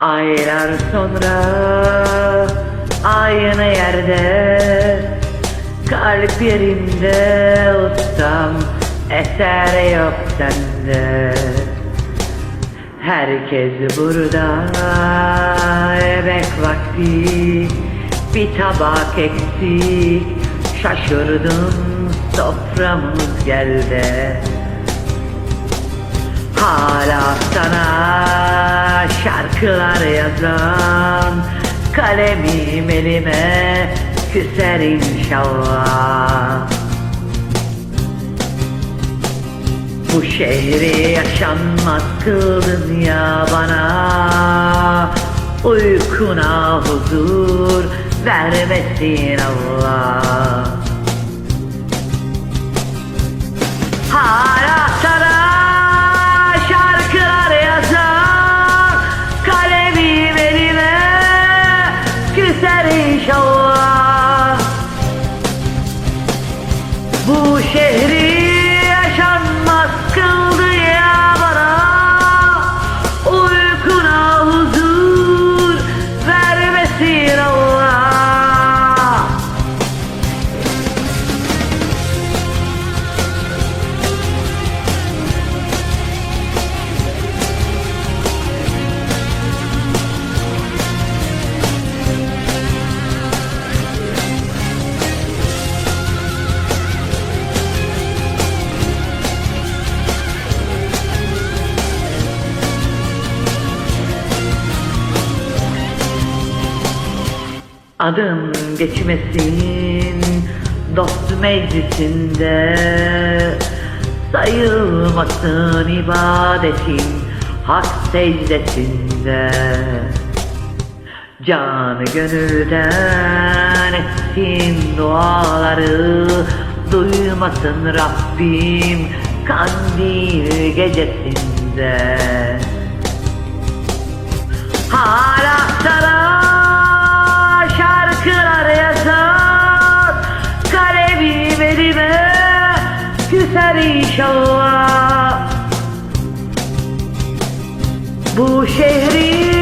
Aylar sonra aynı yerde Kalp yerinde ustam eser yok sende. Herkes burada yemek vakti Bir tabak eksik. Şaşırdım soframız geldi Hala sana şarkılar yazan Kalemim elime küser inşallah. Bu şehri yaşanmaz kıldın ya bana. Uykuna huzur vermesin Allah vermesin Adım geçmesin dost meclisinde Sayılmasın ibadetin hak secdesinde. Canı gönülden etsin duaları Duymasın Rabbim kandil gecesinde. Hala küser inşallah. Bu şehri